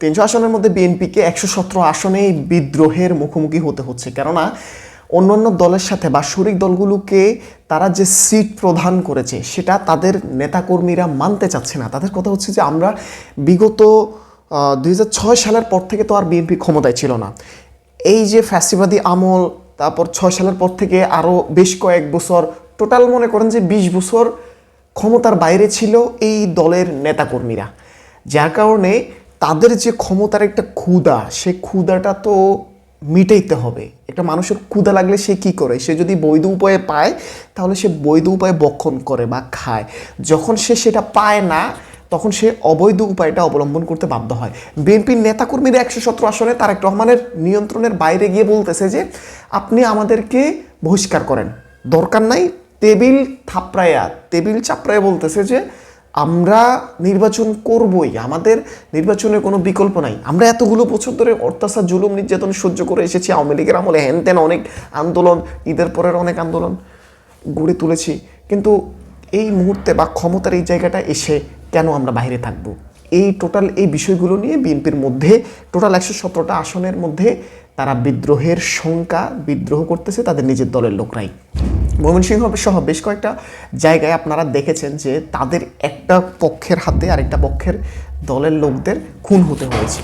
তিনশো আসনের মধ্যে বিএনপিকে একশো সতেরো আসনে এই বিদ্রোহের মুখোমুখি হতে হচ্ছে। কেননা, অন্যান্য দলের সাথে বা শরিক দলগুলোকে তারা যে সিট প্রদান করেছে, সেটা তাদের নেতাকর্মীরা মানতে চাচ্ছে না। তাদের কথা হচ্ছে যে, আমরা বিগত দুই হাজার ছয় সালের পর থেকে তো আর বিএনপি ক্ষমতায় ছিল না। এই যে ফ্যাসিবাদী আমল, তারপর ছয় সালের পর থেকে আরও বেশ কয়েক বছর, টোটাল মনে করেন যে বিশ বছর ক্ষমতার বাইরে ছিল এই দলের নেতাকর্মীরা। যার কারণে তাদের যে ক্ষমতার একটা ক্ষুদা সে ক্ষুদাটা তো মিটাইতে হবে। একটা মানুষের ক্ষুদা লাগলে সে কি করে? সে যদি বৈধ উপায়ে পায়, তাহলে সে বৈধ উপায়ে বক্ষণ করে বা খায়। যখন সে সেটা পায় না, তখন সে অবৈধ উপায়টা অবলম্বন করতে বাধ্য হয়। বিএনপির নেতাকর্মীরা একশো সতেরো আসনে তারেক রহমানের নিয়ন্ত্রণের বাইরে গিয়ে বলতেছে যে, আপনি আমাদেরকে বহিষ্কার করেন। দরকার নাই, টেবিল থাপড়ায়া, টেবিল চাপড়ায়া বলতেছে যে আমরা নির্বাচন করবই, আমাদের নির্বাচনের কোনো বিকল্প নাই। আমরা এতগুলো বছর ধরে অত্যাচার জুলুম, নির্যাতন সহ্য করে এসেছি, আওয়ামী লীগের আমলে হ্যান ত্যান অনেক আন্দোলন, ঈদের পরের অনেক আন্দোলন গড়ে তুলেছি। কিন্তু এই মুহূর্তে বা ক্ষমতার এই জায়গাটা এসে কেন আমরা বাইরে থাকব? এই টোটাল এই বিষয়গুলো নিয়ে বিএনপির মধ্যে টোটাল একশো সতেরোটা আসনের মধ্যে তারা বিদ্রোহের শঙ্কা বিদ্রোহ করতেছে, তাদের নিজের দলের লোকরাই। ময়মনসিংহ সহ বেশ কয়েকটা জায়গায় আপনারা দেখেছেন যে তাদের একটা পক্ষের হাতে আরেকটা পক্ষের দলের লোকদের খুন হতে হয়েছে।